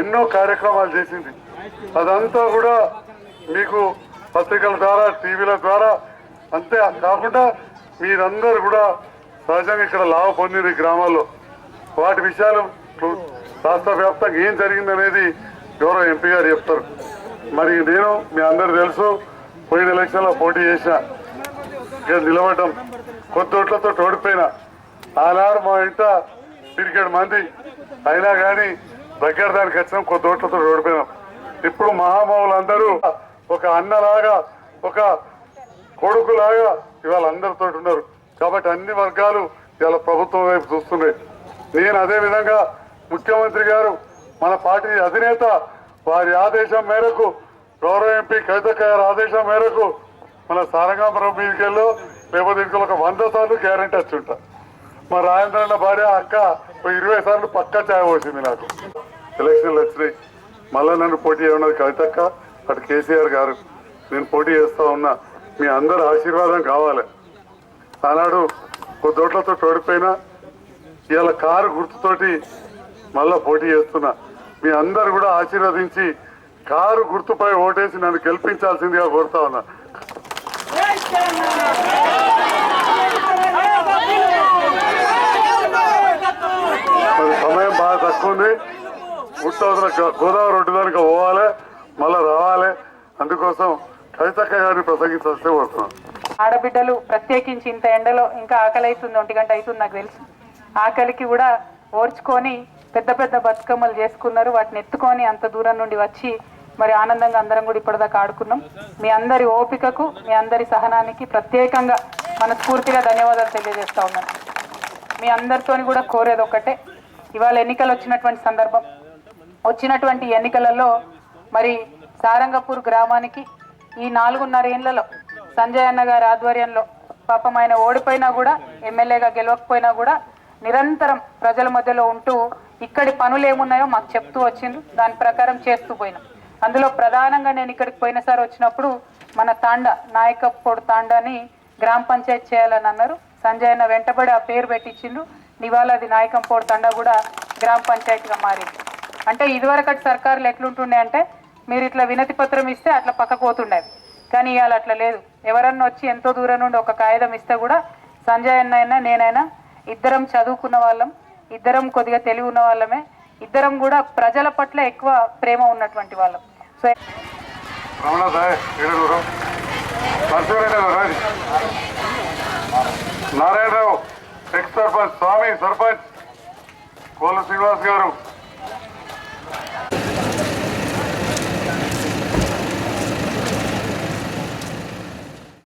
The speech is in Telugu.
ఎన్నో కార్యక్రమాలు చేసింది. అదంతా కూడా మీకు పత్రికల ద్వారా టీవీల ద్వారా అంతే కాకుండా మీరందరూ కూడా సహజంగా ఇక్కడ లాభ పొందిన గ్రామాల్లో. వాటి విషయాలు రాష్ట్ర వ్యాప్తంగా ఏం జరిగిందనేది గౌరవ ఎంపీ గారు చెప్తారు. మరి నేను మీ అందరు తెలుసు పోయిన ఎలక్షన్లో పోటీ చేసిన ఇక్కడ నిలబడ్డం కొత్త ఓట్లతో తోడిపోయిన ఆనాడు మా ఇంట తిరిగేడు మంది. అయినా కానీ దగ్గర దానికి వచ్చినాం కొత్త ఓట్లతో ఓడిపోయినాం. ఇప్పుడు మహామౌలు అందరూ ఒక అన్నలాగా ఒక కొడుకులాగా ఇవాళ అందరితో ఉన్నారు. కాబట్టి అన్ని వర్గాలు ఇవాళ ప్రభుత్వం వైపు చూస్తున్నాయి. నేను అదే విధంగా ముఖ్యమంత్రి గారు మన పార్టీ అధినేత వారి ఆదేశం మేరకు గౌరవ ఎంపీ కవితక్క గారి ఆదేశం మేరకు మన సారంగాపురం మీదకెళ్ళు లేకపోతే ఇంకో ఒక వంద సార్లు గ్యారంటీ వచ్చి ఉంటా. మా రాజేంద్రన్న భార్య అక్క ఇరవై సార్లు పక్కా ఛాయ పోసింది నాకు. ఎలక్షన్లు వచ్చినాయి. మళ్ళీ నన్ను పోటీ ఉన్నది కవితక్క. అటు కేసీఆర్ గారు నేను పోటీ చేస్తూ ఉన్నా మీ అందరు ఆశీర్వాదం కావాలి. ఆనాడు కొద్దోట్లతో ఓడిపోయినా ఇవాళ కారు గుర్తుతోటి మళ్ళా పోటీ చేస్తున్నా. మీ అందరు కూడా ఆశీర్వదించి కారు గుర్తుపై ఓటేసి నన్ను గెలిపించాల్సిందిగా కోరుతా ఉన్నా. సమయం బాగా తక్కువ ఉంది. ఉత్తవతల గోదావరి ఒడ్డు దానికి పోవాలి. మళ్ళా అందుకోసం కవితక్క గారిని ప్రసంగించాల్సి కోరుతున్నాను ఆడబిడ్డలు ప్రత్యేకించి ఇంత ఎండలో ఇంకా ఆకలి అవుతుంది ఒంటి గంట అవుతుంది నాకు తెలుసు. ఆకలికి కూడా ఓర్చుకొని పెద్ద పెద్ద బతుకమ్మలు చేసుకున్నారు. వాటిని ఎత్తుకొని అంత దూరం నుండి వచ్చి మరి ఆనందంగా అందరం కూడా ఇప్పటిదాకా ఆడుకున్నాం. మీ అందరి ఓపికకు మీ అందరి సహనానికి ప్రత్యేకంగా మనస్ఫూర్తిగా ధన్యవాదాలు తెలియజేస్తా ఉన్నాను. మీ అందరితోని కూడా కోరేది ఒకటే ఇవాళ ఎన్నికలు వచ్చినటువంటి సందర్భం వచ్చినటువంటి ఎన్నికలలో మరి సారంగపూర్ గ్రామానికి ఈ నాలుగున్నర ఏళ్ళలో సంజయ్ అన్న గారి ఆధ్వర్యంలో పాపం ఆయన ఓడిపోయినా కూడా ఎమ్మెల్యేగా గెలవకపోయినా కూడా నిరంతరం ప్రజల మధ్యలో ఉంటూ ఇక్కడి పనులు ఏమున్నాయో మాకు చెప్తూ వచ్చింది దాని ప్రకారం చేస్తూ పోయినాం. అందులో ప్రధానంగా నేను ఇక్కడికి పోయినసారి వచ్చినప్పుడు మన తాండ నాయకప్పుడు తాండాని గ్రామ పంచాయతీ చేయాలని అన్నారు. సంజయ్ అన్న వెంటబడి ఆ పేరు పెట్టించిండు. నివాళది అది నాయకంపోడు తండా కూడా గ్రామ పంచాయతీగా మారింది. అంటే ఇదివరకటి సర్కారులు ఎట్లుంటుండే అంటే మీరు ఇట్లా వినతి పత్రం ఇస్తే అట్లా పక్కకు పోతుండేది. కానీ ఇవాళ అట్లా లేదు. ఎవరన్నా వచ్చి ఎంతో దూరం నుండి ఒక కాగితం ఇస్తే కూడా సంజయ్ అన్నైనా నేనైనా ఇద్దరం చదువుకున్న వాళ్ళం. ఇద్దరం కొద్దిగా తెలివి ఉన్న వాళ్ళమే. ఇద్దరం కూడా ప్రజల పట్ల ఎక్కువ ప్రేమ ఉన్నటువంటి వాళ్ళం. So Narayanarao ex sarpanch Swamy sarpanch Kola Srinivas garu.